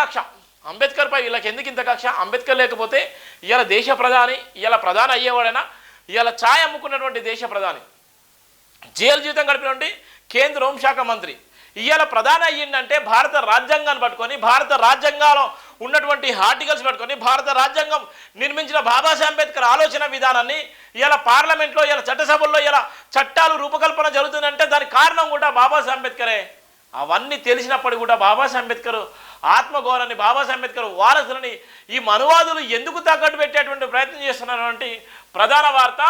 కక్ష అంబేద్కర్పై వీళ్ళకి ఎందుకు ఇంత కక్ష అంబేద్కర్ లేకపోతే ఇవాళ దేశ ప్రధాని ఇవాళ ప్రధాని అయ్యేవాడైనా? ఇవాళ ఛాయ్ అమ్ముకున్నటువంటి దేశ ప్రధాని. జైలు జీవితం గడిపినటువంటి కేంద్ర హోంశాఖ మంత్రి. ఇవాళ ప్రధాని అయ్యిందంటే భారత రాజ్యాంగాన్ని పట్టుకొని భారత రాజ్యాంగంలో ఉన్నటువంటి ఆర్టికల్స్ పట్టుకొని భారత రాజ్యాంగం నిర్మించిన బాబాసాహెబ్ అంబేద్కర్ ఆలోచన విధానాన్ని ఇలా పార్లమెంట్లో ఇలా చట్టసభల్లో ఇలా చట్టాలు రూపకల్పన జరుగుతుందంటే దానికి కారణం కూడా బాబాసాహెబ్ అంబేద్కరే. అవన్నీ తెలిసినప్పటికీ కూడా బాబాసాహెబ్ అంబేద్కర్ ఆత్మఘోరాన్ని బాబాసాహెబ్ అంబేద్కర్ వారసులని ఈ మనువాదులు ఎందుకు తగ్గట్టు పెట్టేటువంటి ప్రయత్నం చేస్తున్నటువంటి ప్రధాన వార్త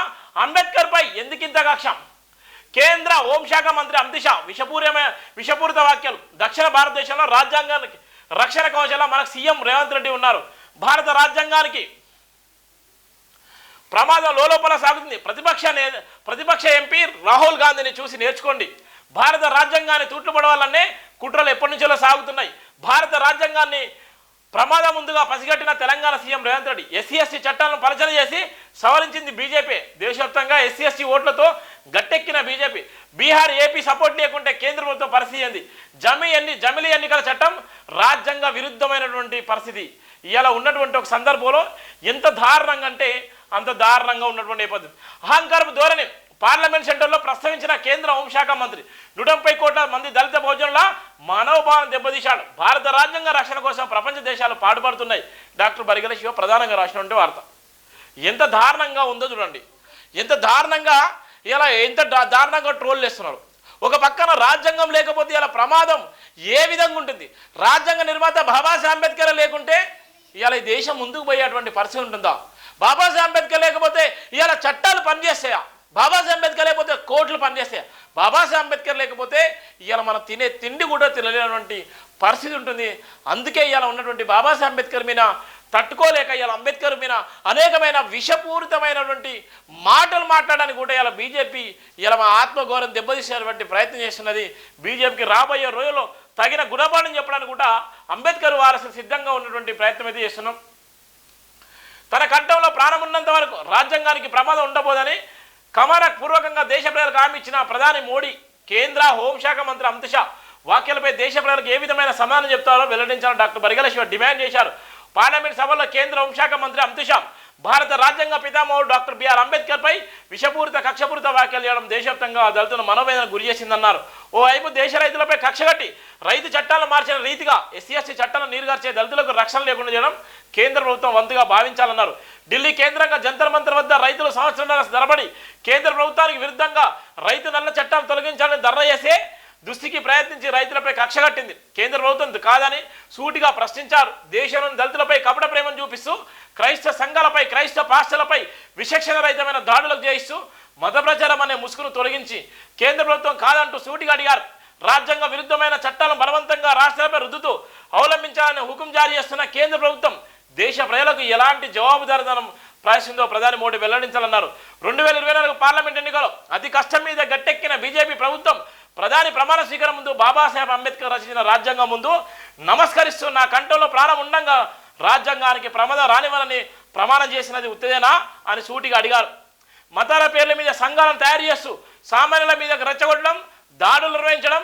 అంబేద్కర్పై ఎందుకింత కక్షం? కేంద్ర హోంశాఖ మంత్రి అమిత్ షా విషపూర్యమైన విషపూరిత వాక్యాలు దక్షిణ భారతదేశంలో రాజ్యాంగానికి రక్షణ కవచంలో మనకు సీఎం రేవంత్ రెడ్డి ఉన్నారు. భారత రాజ్యాంగానికి ప్రమాదం లోపల సాగుతుంది. ప్రతిపక్ష ప్రతిపక్ష ఎంపీ రాహుల్ గాంధీని చూసి నేర్చుకోండి. భారత రాజ్యాంగాన్ని తూట్లుపడవాలనే కుట్రలు ఎప్పటి నుంచో సాగుతున్నాయి. భారత రాజ్యాంగాన్ని ప్రమాదం ముందుగా పసిగట్టిన Telangana CM Revanth Reddy SC ST చట్టాలను పరిచయం చేసి సవరించింది బీజేపీ. దేశవ్యాప్తంగా ఎస్సీ ఎస్టీ ఓట్లతో గట్టెక్కిన బీజేపీ. బీహార్ ఏపీ సపోర్ట్ లేకుంటే కేంద్ర ప్రభుత్వం పరిస్థితి ఏంది? జమి ఎన్ని జమిలీ ఎన్నికల చట్టం రాజ్యాంగ విరుద్ధమైనటువంటి పరిస్థితి. ఇలా ఉన్నటువంటి ఒక సందర్భంలో ఎంత దారుణంగా అంటే అంత దారుణంగా ఉన్నటువంటి నేపథ్యం. అహంకారపు ధోరణి పార్లమెంట్ సెంటర్లో ప్రస్తావించిన కేంద్ర హోంశాఖ మంత్రి. నూట ముప్పై కోట్ల మంది దళిత భోజనంలో మానవభావం దెబ్బతీశాడు. భారత రాజ్యాంగ రక్షణ కోసం ప్రపంచ దేశాలు పాటుపడుతున్నాయి. డాక్టర్ బరిగల శివ ప్రధానంగా రాసినటువంటి వార్త. ఎంత దారుణంగా ఉందో చూడండి. ఎంత దారుణంగా ఇలా ఎంత దారుణంగా ట్రోల్ చేస్తున్నారు. ఒక పక్కన రాజ్యాంగం లేకపోతే ఇలా ప్రమాదం ఏ విధంగా ఉంటుంది? రాజ్యాంగ నిర్మాత బాబాసాహెబ్ అంబేద్కర్ లేకుంటే ఇలా ఈ దేశం ముందుకు పోయేటువంటి పరిస్థితి ఉంటుందా? బాబాసాహెబ్ అంబేద్కర్ లేకపోతే ఇలా చట్టాలు పనిచేస్తాయా? బాబాసాహెబ్ అంబేద్కర్ లేకపోతే కోట్లు పనిచేస్తాయి. బాబాసాహెబ్ అంబేద్కర్ లేకపోతే ఇవాళ మనం తినే తిండి కూడా తినలేనటువంటి పరిస్థితి ఉంటుంది. అందుకే ఇవాళ ఉన్నటువంటి బాబాసాహెబ్ అంబేద్కర్ మీద తట్టుకోలేక ఇవాళ అంబేద్కర్ మీద అనేకమైన విషపూరితమైనటువంటి మాటలు మాట్లాడడానికి కూడా ఇలా బీజేపీ ఇలా మా ఆత్మగౌరవం దెబ్బతీసేటువంటి ప్రయత్నం చేస్తున్నది. బీజేపీకి రాబోయే రోజుల్లో తగిన గుణపాఠం చెప్పడానికి కూడా అంబేద్కర్ వారసు సిద్ధంగా ఉన్నటువంటి ప్రయత్నం అయితే చేస్తున్నాం. తన కంఠంలో ప్రాణం ఉన్నంత వరకు రాజ్యాంగానికి ప్రమాదం ఉండబోదని కమర పూర్వకంగా దేశ ప్రజలకు హామీ ఇచ్చిన ప్రధాని మోడీ కేంద్ర హోంశాఖ మంత్రి అమిత్ షా వ్యాఖ్యలపై దేశ ప్రజలకు ఏ విధమైన సమాధానం చెప్తారో వెల్లడించాలని డాక్టర్ బరిగలేశ్వర్ డిమాండ్ చేశారు. పార్లమెంట్ సభలో కేంద్ర హోంశాఖ మంత్రి అమిత్ షా భారత రాజ్యాంగ పితామహుడు డాక్టర్ బిఆర్ అంబేద్కర్ పై విషపూరిత కక్షపూరిత వ్యాఖ్యలు చేయడం దేశవ్యాప్తంగా దళితులను మనోవేదన గురి చేసిందన్నారు. ఓవైపు దేశ రైతులపై కక్ష కట్టి రైతు చట్టాలను మార్చిన రీతిగా ఎస్సీ ఎస్టీ చట్టాలను నీరుగార్చే దళితులకు రక్షణ లేకుండా చేయడం కేంద్ర ప్రభుత్వం వంతుగా భావించాలన్నారు. ఢిల్లీ కేంద్రంగా జంతర్ మంతర్ వద్ద రైతులు సంవత్సరంన్నర ధరబడి కేంద్ర ప్రభుత్వానికి విరుద్ధంగా రైతు నల్ల చట్టాలు తొలగించాలని ధర్నా చేసే దుస్థితికి ప్రయత్నించి రైతులపై కక్ష కట్టింది. కేంద్ర ప్రభుత్వం కాదని సూటిగా ప్రశ్నించారు. దేశంలోని దళితులపై కపట ప్రేమను చూపిస్తూ క్రైస్తవ సంఘాలపై క్రైస్తవ పాస్టలపై విశక్షణ రహితమైన దాడులకు చేయిస్తూ మత ప్రచారం అనే ముసుగును తొలగించి కేంద్ర ప్రభుత్వం కాదంటూ సూటిగా అడిగారు. రాజ్యాంగ విరుద్ధమైన చట్టాలను బలవంతంగా రాష్ట్రాలపై రుద్దుతూ అవలంబించాలని హుకుం జారీ చేస్తున్న కేంద్ర ప్రభుత్వం దేశ ప్రజలకు ఎలాంటి జవాబుదారితనం ప్రవేశిందో ప్రధాని మోడీ వెల్లడించాలన్నారు. రెండు వేల ఇరవై నాలుగు పార్లమెంట్ ఎన్నికలో అతి కష్టం మీద గట్టెక్కిన బీజేపీ ప్రభుత్వం ప్రధాని ప్రమాణ స్వీకారం ముందు బాబాసాహెబ్ అంబేద్కర్ రచించిన రాజ్యాంగం ముందు నమస్కరిస్తూ నా కంఠంలో ప్రాణం ఉండంగా రాజ్యాంగానికి ప్రమాదం రానివ్వాలని ప్రమాణం చేసినది ఉత్తదేనా అని సూటిగా అడిగారు. మతాల పేర్ల మీద సంఘాలను తయారు చేస్తూ సామాన్యుల మీద రెచ్చగొట్టడం దాడులు నిర్వహించడం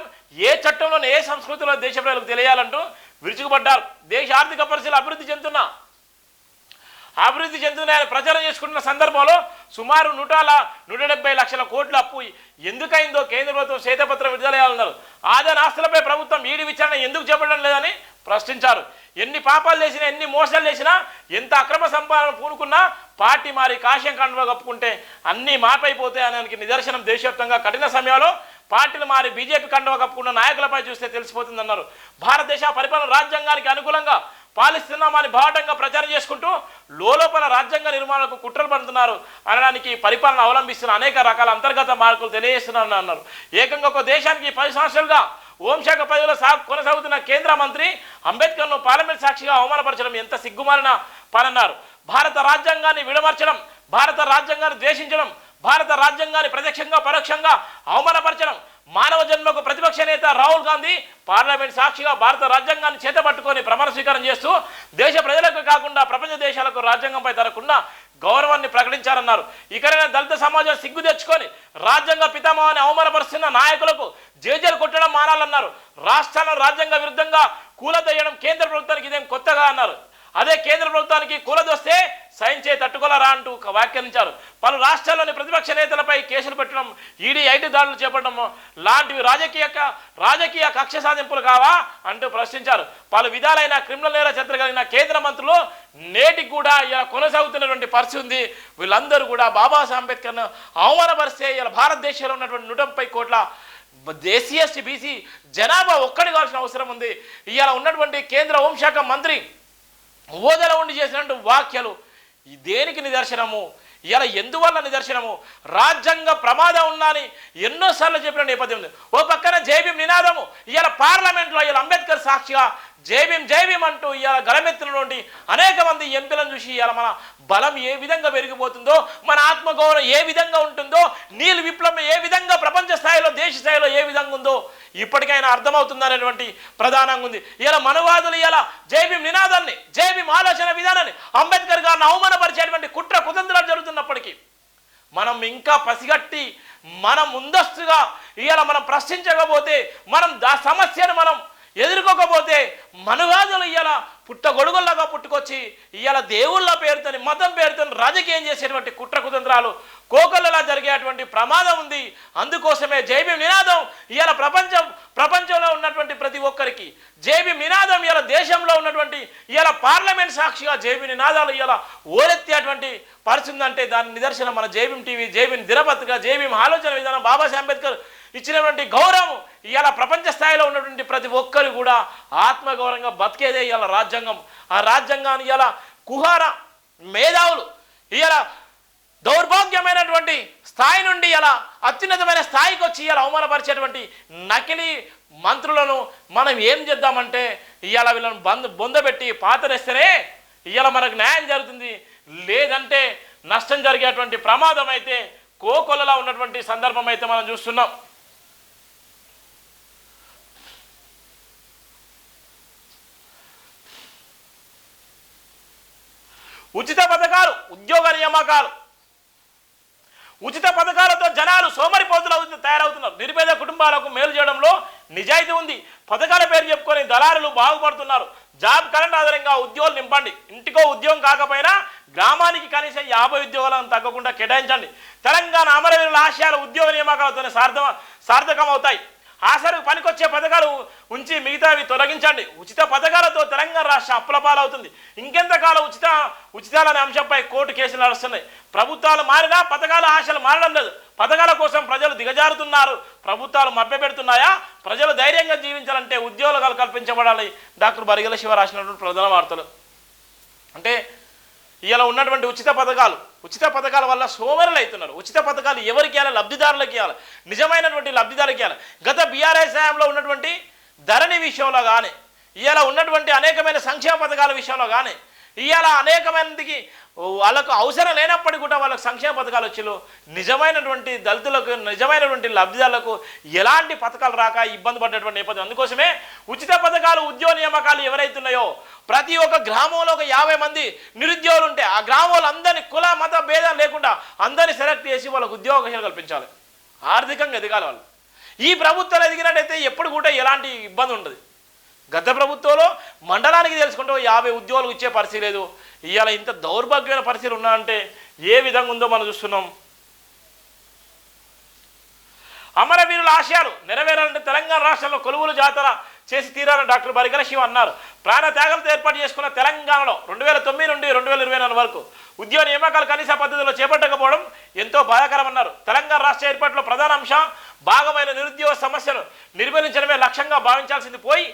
ఏ చట్టంలోనే ఏ సంస్కృతిలో దేశ ప్రజలకు తెలియాలంటూ విరుచుకుపడ్డారు. దేశ ఆర్థిక పరిస్థితులు అభివృద్ధి చెందుతున్నా అభివృద్ధి చెందుతున్నాయని ప్రచారం చేసుకుంటున్న సందర్భంలో సుమారు నూటాల నూట డెబ్బై లక్షల కోట్ల అప్పు ఎందుకైందో కేంద్ర ప్రభుత్వం శ్వేతపత్రం విడుదల చేయాలన్నారు ఆదాయ ఆస్తులపై ప్రభుత్వం ఈడి విచారణ ఎందుకు చేపట్టడం లేదని ప్రశ్నించారు. ఎన్ని పాపాలు చేసినా ఎన్ని మోసాలు చేసినా ఎంత అక్రమ సంపాదన పూనుకున్నా పార్టీ మారి కాశ్యం కండువ కప్పుకుంటే అన్నీ మాపైపోతాయి అనడానికి నిదర్శనం దేశవ్యాప్తంగా. కఠిన సమయంలో పార్టీలు మారి బీజేపీ కండువ కప్పుకున్న నాయకులపై చూస్తే తెలిసిపోతుందన్నారు. భారతదేశ పరిపాలన రాజ్యాంగానికి అనుకూలంగా పాలిస్తున్నామని భావటంగా ప్రచారం చేసుకుంటూ లోపల రాజ్యాంగ నిర్మాణకు కుట్రలు పడుతున్నారు అనడానికి పరిపాలన అవలంబిస్తున్న అనేక రకాల అంతర్గత మార్పులు తెలియజేస్తున్నారని అన్నారు. ఏకంగా ఒక దేశానికి పది సంవత్సరాలుగా హోంశాఖ పదవిలో సా కొనసాగుతున్న కేంద్ర మంత్రి అంబేద్కర్ను పార్లమెంట్ సాక్షిగా అవమానపరచడం ఎంత సిగ్గుమాలిన పనన్నారు భారత రాజ్యాంగాన్ని విడమర్చడం భారత రాజ్యాంగాన్ని ద్వేషించడం భారత రాజ్యాంగాన్ని ప్రత్యక్షంగా పరోక్షంగా అవమానపరచడం మానవ జన్మకు ప్రతిపక్ష నేత రాహుల్ గాంధీ పార్లమెంట్ సాక్షిగా భారత రాజ్యాంగాన్ని చేతపట్టుకొని ప్రమాణ స్వీకారం చేస్తూ దేశ ప్రజలకు కాకుండా ప్రపంచ దేశాలకు రాజ్యాంగంపై తరకుండా గౌరవాన్ని ప్రకటించారన్నారు. ఇకనైనా దళిత సమాజం సిగ్గు తెచ్చుకొని రాజ్యాంగ పితామహాన్ని అవమానపరుస్తున్న నాయకులకు జేజేలు కొట్టడం మానాలన్నారు. రాష్ట్రాలను రాజ్యాంగ విరుద్ధంగా కూలదయ్యడం కేంద్ర ప్రభుత్వానికి ఇదేం కొత్తగా అన్నారు. అదే కేంద్ర ప్రభుత్వానికి కూలదొస్తే సైన్ చేయి తట్టుకోలేరా అంటూ వ్యాఖ్యానించారు పలు రాష్ట్రాల్లోని ప్రతిపక్ష నేతలపై కేసులు పెట్టడం ఈడీ ఐటీ దాడులు చేపట్టడం లాంటివి రాజకీయ రాజకీయ కక్ష సాధింపులు కావా అంటూ ప్రశ్నించారు. పలు విధాలైన క్రిమినల్ నేర చరిత్ర కలిగిన కేంద్ర మంత్రులు నేటికి కూడా ఇలా కొనసాగుతున్నటువంటి పరిస్థితి ఉంది. వీళ్ళందరూ కూడా బాబాసాహెబ్ అంబేద్కర్ను అవమానపరిస్తే ఇలా భారతదేశంలో ఉన్నటువంటి నూట ముప్పై కోట్ల దేశీయ బీసీ జనాభా ఒక్కడి కావాల్సిన అవసరం ఉంది. ఇవాళ ఉన్నటువంటి కేంద్ర హోంశాఖ మంత్రి ఓదల ఉండి చేసినటువంటి వ్యాఖ్యలు ఈ దేనికి నిదర్శనము? ఇలా ఎందువల్ల నిదర్శనము? రాజ్యాంగ ప్రమాదం ఉందని ఎన్నోసార్లు చెప్పిన నేపథ్యం ఉంది. ఓ పక్కన జైభీం నినాదము. ఇలా పార్లమెంట్లో ఇలా అంబేద్కర్ సాక్షిగా జైభీం జైభీం అంటూ ఇవాళ గలమెత్తినటువంటి అనేక మంది ఎంపీలను చూసి ఇవాళ మన బలం ఏ విధంగా పెరిగిపోతుందో మన ఆత్మగౌరవం ఏ విధంగా ఉంటుందో నీళ్ళు విప్లవం ఏ విధంగా ప్రపంచ స్థాయిలో దేశ స్థాయిలో ఏ విధంగా ఉందో ఇప్పటికైనా అర్థమవుతుందనేటువంటి ప్రధానంగా ఉంది. ఇలా మనవాదులు ఇలా జైభీం నినాదాన్ని జైభీం ఆలోచన విధానాన్ని అంబేద్కర్ గారిని అవమానపరిచేటువంటి కుట్ర కుతంత్రాలు జరుగుతున్నప్పటికీ మనం ఇంకా పసిగట్టి మనం ముందస్తుగా ఇవాళ మనం ప్రశ్నించకపోతే మనం దా సమస్యను మనం ఎదుర్కోకపోతే మనుగాదులు ఇవాళ పుట్టగొడుగుల్లాగా పుట్టుకొచ్చి ఇవాళ దేవుళ్ళ పేరుతోని మతం పేరుతోని రాజకీయం చేసేటువంటి కుట్ర కుతంత్రాలు కోకొల్లలా జరిగేటువంటి ప్రమాదం ఉంది. అందుకోసమే జైబీ నినాదం ఇవాళ ప్రపంచం ప్రపంచంలో ఉన్నటువంటి ప్రతి ఒక్కరికి. జేబీ నినాదం ఇవాళ దేశంలో ఉన్నటువంటి ఇవాళ పార్లమెంట్ సాక్షిగా జేబీ నినాదాలు ఇవాళ ఓరెత్తేటువంటి పరిస్థితి అంటే దాని నిదర్శనం మన జేబీం టీవీ జేబీం దినపత్రిక జేబీం ఆలోచన విధానం బాబాసాహెబ్ అంబేద్కర్ ఇచ్చినటువంటి గౌరవం ఇవాళ ప్రపంచ స్థాయిలో ఉన్నటువంటి ప్రతి ఒక్కరు కూడా ఆత్మగౌరవంగా బతికేదే ఇవాళ రాజ్యాంగం. ఆ రాజ్యాంగాన్ని ఇవాళ కుహార మేధావులు ఇవాళ దౌర్భాగ్యమైనటువంటి స్థాయి నుండి ఇలా అత్యున్నతమైన స్థాయికి వచ్చి ఇలా అవమానపరిచేటువంటి నకిలీ మంత్రులను మనం ఏం చేద్దామంటే ఇవాళ వీళ్ళని బంద్ బొందబెట్టి పాతరేస్తేనే ఇవాళ మనకు న్యాయం జరుగుతుంది. లేదంటే నష్టం జరిగేటువంటి ప్రమాదం అయితే కోకొల్లలా ఉన్నటువంటి సందర్భం అయితే మనం చూస్తున్నాం. ఉచిత పథకాలు ఉద్యోగ నియామకాలు ఉచిత పథకాలతో జనాలు సోమరిపోతులు తయారవుతున్నారు. నిరుపేద కుటుంబాలకు మేలు చేయడంలో నిజాయితీ ఉంది. పథకాల పేరు చెప్పుకొని దళారులు బాగుపడుతున్నారు. జాబ్ కరెంట్ ఆధారంగా ఉద్యోగాలు నింపండి. ఇంటికో ఉద్యోగం కాకపోయినా గ్రామానికి కనీసం యాభై ఉద్యోగాలను తగ్గకుండా కేటాయించండి. తెలంగాణ అమరవీరుల ఆశయాలు ఉద్యోగ నియామకాలతోనే సార్థం సార్థకం అవుతాయి ఆసరకు పనికొచ్చే పథకాలు ఉంచి మిగతావి తొలగించండి. ఉచిత పథకాలతో తెలంగాణ రాష్ట్ర అప్పుల పాలవుతుంది ఇంకెంతకాలం ఉచిత ఉచితాలనే అంశంపై కోర్టు కేసులు నడుస్తున్నాయి. ప్రభుత్వాలు మారినా పథకాల ఆశలు మారడం లేదు. పథకాల కోసం ప్రజలు దిగజారుతున్నారు. ప్రభుత్వాలు మభ్యపెడుతున్నాయా? ప్రజలు ధైర్యంగా జీవించాలంటే ఉద్యోగాలు కల్పించబడాలి. డాక్టర్ బరిగల శివ రాసినటువంటి ప్రధాన వార్తలు. అంటే ఇలా ఉన్నటువంటి ఉచిత పథకాలు ఉచిత పథకాల వల్ల సోమరులు అవుతున్నారు. ఉచిత పథకాలు ఎవరికి ఇవ్వాలి? లబ్ధిదారులకు ఇవ్వాలి. నిజమైనటువంటి లబ్ధిదారులకు ఇవ్వాలి. గత బీఆర్ఎస్ హయాంలో ఉన్నటువంటి ధరణి విషయంలో కానీ ఇలా ఉన్నటువంటి అనేకమైన సంక్షేమ పథకాల విషయంలో కానీ ఇవాళ అనేక మందికి వాళ్ళకు అవసరం లేనప్పటికీ కూడా వాళ్ళకి సంక్షేమ పథకాలు వచ్చిలో. నిజమైనటువంటి దళితులకు నిజమైనటువంటి లబ్ధిదారులకు ఎలాంటి పథకాలు రాక ఇబ్బంది పడ్డటువంటి నేపథ్యం. అందుకోసమే ఉచిత పథకాలు ఉద్యోగ నియామకాలు ఎవరైతున్నాయో ప్రతి ఒక్క గ్రామంలో ఒక యాభై మంది నిరుద్యోగులు ఉంటే ఆ గ్రామంలో అందరినీ కుల మత భేదం లేకుండా అందరినీ సెలెక్ట్ చేసి వాళ్ళకు ఉద్యోగం కల్పించాలి. ఆర్థికంగా ఎదగాలి వాళ్ళు. ఈ ప్రభుత్వాలు ఎదిగినట్టయితే ఎప్పుడు కూడా ఎలాంటి ఇబ్బంది ఉండదు. గత ప్రభుత్వంలో మండలానికి తెలుసుకుంటే యాభై ఉద్యోగాలు ఇచ్చే పరిస్థితి లేదు. ఇవాళ ఇంత దౌర్భాగ్యమైన పరిస్థితి ఉన్నా అంటే ఏ విధంగా ఉందో మనం చూస్తున్నాం. అమరవీరుల ఆశయాలు నెరవేరాలంటే తెలంగాణ రాష్ట్రంలో కొలువులు జాతర చేసి తీరాలని డాక్టర్ బరిగల శివ అన్నారు. ప్రాణ త్యాగాలతో ఏర్పాటు చేసుకున్న తెలంగాణలో రెండు వేల తొమ్మిది నుండి రెండు వేల ఇరవై నాలుగు వరకు ఉద్యోగ నియామకాలు కనీస పద్ధతిలో చేపట్టకపోవడం ఎంతో బాధాకరమన్నారు. తెలంగాణ రాష్ట్ర ఏర్పాటులో ప్రధాన అంశం భాగమైన నిరుద్యోగ సమస్యను నిర్మూలించడమే లక్ష్యంగా భావించాల్సింది పోయి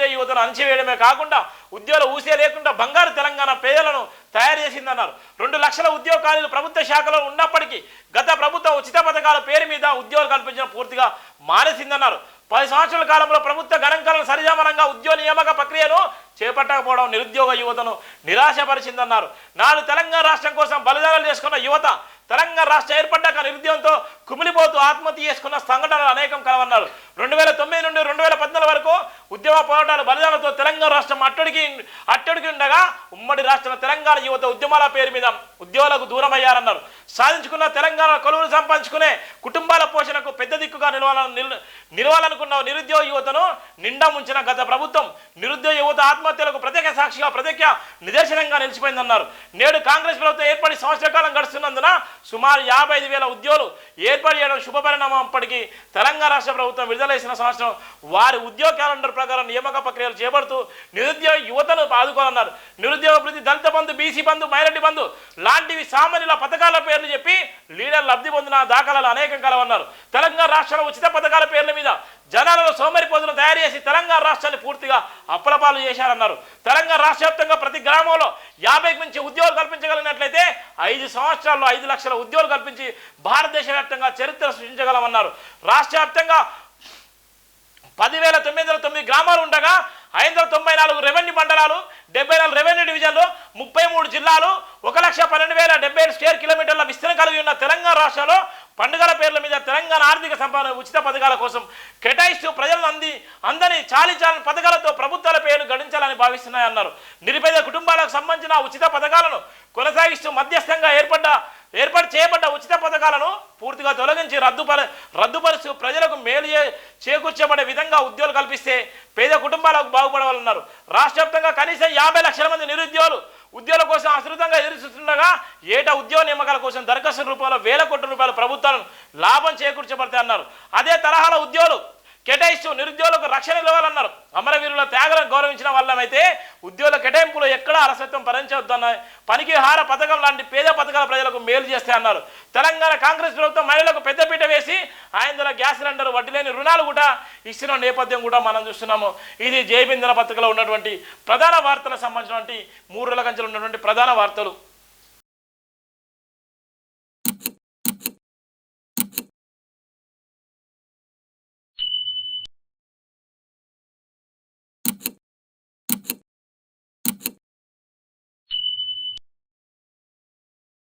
నిరుద్యోగ యువతను అణచివేయడమే కాకుండా ఉద్యోగ ఊసే లేకుండా బంగారు తెలంగాణ పేదలను తయారు చేసిందన్నారు. రెండు లక్షల ఉద్యోగ ఖాళీలు ప్రభుత్వ శాఖలో ఉన్నప్పటికీ గత ప్రభుత్వం ఉచిత పథకాల పేరు మీద ఉద్యోగాలు కల్పించడం పూర్తిగా మానేసిందన్నారు. పది సంవత్సరాల కాలంలో ప్రభుత్వ గణాంకాలను సరిజామనంగా ఉద్యోగ నియామక ప్రక్రియను చేపట్టకపోవడం నిరుద్యోగ యువతను నిరాశపరిచిందన్నారు. నాడు తెలంగాణ రాష్ట్రం కోసం బలిదానాలు చేసుకున్న యువత తెలంగాణ రాష్ట్రం ఏర్పడ్డాక నిరుద్యోగంతో కుమిలిపోతూ ఆత్మహత్య చేసుకున్న సంఘటనలు అనేకం కలవన్నారు. రెండు వేల తొమ్మిది నుండి రెండు వేల పద్నాలుగు వరకు ఉద్యమ పోరాటాలు బలిదానంతో తెలంగాణ రాష్ట్రం అట్టడికి అట్టడికి ఉండగా ఉమ్మడి రాష్ట్రం తెలంగాణ యువత ఉద్యమాల పేరు మీద ఉద్యోగులకు దూరం అయ్యారన్నారు సాధించుకున్న తెలంగాణ కొలువులు సంపాదించుకునే కుటుంబాల పోషణకు పెద్ద దిక్కుగా నిలవాలని నిల్ నిలవాలనుకున్న నిరుద్యోగ యువతను నిండా ముంచిన గత ప్రభుత్వం నిరుద్యోగ యువత ఆత్మహత్యలకు ప్రత్యేక సాక్షిగా ప్రత్యేక నిదర్శనంగా నిలిచిపోయిందన్నారు. నేడు కాంగ్రెస్ ప్రభుత్వం ఏర్పడి సంవత్సర కాలం గడుస్తున్నందున సుమారు యాభై ఐదు వేల ఉద్యోగులు ఏర్పాటు చేయడం శుభపరిణామం అప్పటికి తెలంగాణ రాష్ట్ర ప్రభుత్వం విడుదలైసిన సంవత్సరం వారి ఉద్యోగ క్యాలెండర్ ప్రకారం నియామక ప్రక్రియలు చేపడుతూ నిరుద్యోగ యువతను ఆదుకోవాలన్నారు నిరుద్యోగ వృద్ధి దళిత బంధు బీసీ బంధు మైనార్టీ బంధు లాంటివి సామాన్యుల పథకాల పేర్లు చెప్పి లీడర్ లబ్ధి పొందిన దాఖలాలు అనేకం కలవన్నారు తెలంగాణ రాష్ట్రంలో ఉచిత పథకాల పేర్ల మీద జనాలలో సోమరి సోమరిపోతులను తయారు చేసి తెలంగాణ రాష్ట్రాన్ని పూర్తిగా అప్పలపాలు చేశారన్నారు. తెలంగాణ రాష్ట్ర వ్యాప్తంగా ప్రతి గ్రామంలో యాభైకి మించి ఉద్యోగాలు కల్పించగలిగినట్లయితే ఐదు సంవత్సరాల్లో ఐదు లక్షల ఉద్యోగాలు కల్పించి భారతదేశ వ్యాప్తంగా చరిత్ర సృష్టించగలమన్నారు. రాష్ట్ర వ్యాప్తంగా పదివేల తొమ్మిది వందల తొమ్మిది గ్రామాలు ఉండగా ఐదు వందల తొంభై నాలుగు రెవెన్యూ మండలాలు డెబ్బై నాలుగు రెవెన్యూ డివిజన్లు ముప్పై మూడు జిల్లాలు ఒక లక్ష పన్నెండు వేల డెబ్బై ఏడు స్క్వేర్ కిలోమీటర్ల విస్తీర్ణం కలిగి ఉన్న తెలంగాణ రాష్ట్రంలో పండుగల పేర్ల మీద తెలంగాణ ఆర్థిక సంపాదన ఉచిత పథకాల కోసం కేటాయిస్తూ ప్రజలను అంది అందని చాలించాలని పథకాలతో ప్రభుత్వాల పేర్లు గడించాలని భావిస్తున్నాయన్నారు. నిరుపేద కుటుంబాలకు సంబంధించిన ఉచిత పథకాలను కొనసాగిస్తూ మధ్యస్థంగా ఏర్పడ్డ ఏర్పాటు చేయబడ్డ ఉచిత పథకాలను పూర్తిగా తొలగించి రద్దుపర రద్దుపరుస్తూ ప్రజలకు మేలు చేకూర్చబడే విధంగా ఉద్యోగాలు కల్పిస్తే పేద కుటుంబాలకు బాగుపడవాలన్నారు. రాష్ట్ర వ్యాప్తంగా కనీసం యాభై లక్షల మంది నిరుద్యోగులు ఉద్యోగుల కోసం అశ్రుతంగా ఎదురుస్తుండగా ఏటా ఉద్యోగ నియామకాల కోసం దరఖాస్తు రూపంలో వేల కోట్ల రూపాయల ప్రభుత్వాలను లాభం చేకూర్చబడతాయి అన్నారు అదే తరహాలో ఉద్యోగులు కేటాయిస్తూ నిరుద్యోగులకు రక్షణ ఇవ్వాలన్నారు. అమరవీరుల త్యాగలను గౌరవించిన వాళ్ళమైతే ఉద్యోగుల కేటాయింపులో ఎక్కడా అలసత్వం భరించవద్దన్న పనికి పనికిహార పథకం లాంటి పేద పథకాల ప్రజలకు మేలు చేస్తే అన్నారు. తెలంగాణ కాంగ్రెస్ ప్రభుత్వం మహిళలకు పెద్దపీట వేసి ఆయన గ్యాస్ సిలిండర్ వడ్డీ లేని రుణాలు కూడా ఇచ్చిన నేపథ్యం కూడా మనం చూస్తున్నాము. ఇది జయబిందన పత్రికలో ఉన్నటువంటి ప్రధాన వార్తలకు సంబంధించినటువంటి మూడు రోజుల కంచెలు ఉన్నటువంటి ప్రధాన వార్తలు.